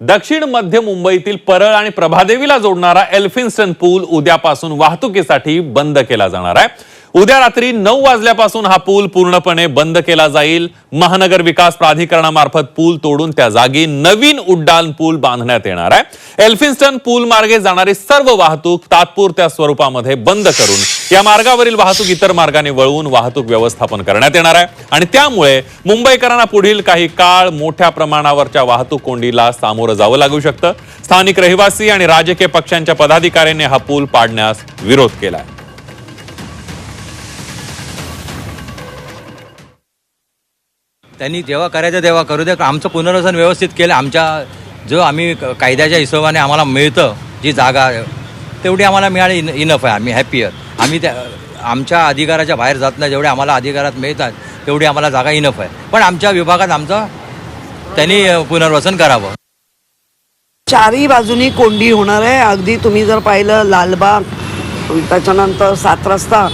दक्षिण मध्य मुंबईतील परळ आणि प्रभादेवीला जोडणारा एल्फिन्स्टन पूल उद्यापासून वाहतुकीसाठी बंद केला जाणार आहे. उद्या रात्री नऊ वाजल्यापासून हा पूल पूर्णपणे बंद केला जाईल. महानगर विकास प्राधिकरणामार्फत पूल तोडून त्या जागी नवीन उड्डाण पूल बांधण्यात येणार आहे. एल्फिन्स्टन पूल मार्गे जाणारी सर्व वाहतूक तात्पुरत्या स्वरूपामध्ये बंद करून या मार्गावरील वाहतूक इतर मार्गाने वळवून वाहतूक व्यवस्थापन करण्यात येणार आहे. आणि त्यामुळे मुंबईकरांना पुढील काही काळ मोठ्या प्रमाणावरच्या वाहतूक कोंडीला सामोरं जावं लागू शकतं. स्थानिक रहिवासी आणि राजकीय पक्षांच्या पदाधिकाऱ्यांनी हा पूल पाडण्यास विरोध केलाय. त्यांनी जेव्हा करायचं तेव्हा करू द्या आमचं पुनर्वसन व्यवस्थित केलं. आमच्या जो आम्ही कायद्याच्या हिशोबाने आम्हाला मिळतं जी जागा तेवढी आम्हाला मिळाली इन इनफ आहे. आम्ही हॅपी आहोत. आम्ही त्या आमच्या अधिकाराच्या बाहेर जात नाही. जेवढे आम्हाला अधिकारात मिळतात तेवढी आम्हाला जागा इनफ आहे. पण आमच्या विभागात आमचं त्यांनी पुनर्वसन करावं. चारही बाजूनी कोंडी होणार आहे. अगदी तुम्ही जर पाहिलं लालबाग त्याच्यानंतर सात रस्ता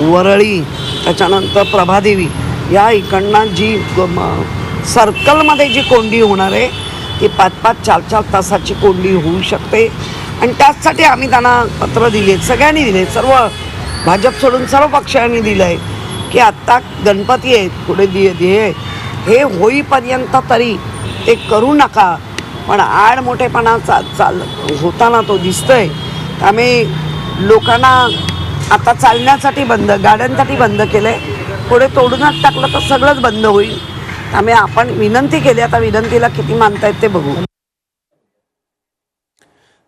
वरळी त्याच्यानंतर प्रभादेवी या इकडनं जी सर्कलमध्ये जी कोंडी होणार आहे ती पाच पाच चार चार तासाची कोंडी होऊ शकते. आणि त्याचसाठी आम्ही त्यांना पत्र दिले सगळ्यांनी दिले सर्व भाजप सोडून सर्व पक्षांनी दिलं आहे की आत्ता गणपती आहेत पुढे दि ध्येय आहे. हे होईपर्यंत तरी ते करू नका. पण आड मोठेपणा चाल चाल होताना तो दिसतोय. त्यामुळे लोकांना आता चालण्यासाठी बंद गाड्यांसाठी बंद केलंय. पुढे तोडूनच टाकलं तर सगळंच बंद होईल. त्यामुळे आपण विनंती केली आता विनंतीला किती मानतायत ते बघू.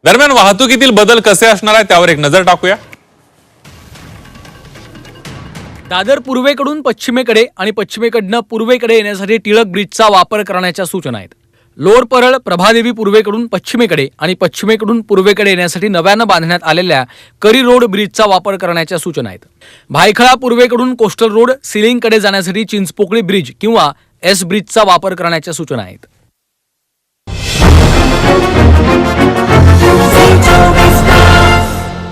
दरम्यान वाहतुकीतील बदल कसे असणार आहे त्यावर एक नजर टाकूया. दादर पूर्वेकडून पश्चिमेकडे आणि पश्चिमेकडनं पूर्वेकडे येण्यासाठी टिळक ब्रिजचा वापर करण्याच्या सूचना आहेत. लोअर परळ प्रभादेवी पूर्वेकडून पश्चिमेकडे आणि पश्चिमेकडून पूर्वेकडे येण्यासाठी नव्यानं बांधण्यात आलेल्या करी रोड ब्रिजचा वापर करण्याच्या सूचना आहेत. भायखळा पूर्वेकडून कोस्टल रोड सिलिंगकडे जाण्यासाठी चिंचपोकळी ब्रिज किंवा एस ब्रिजचा वापर करण्याच्या सूचना आहेत.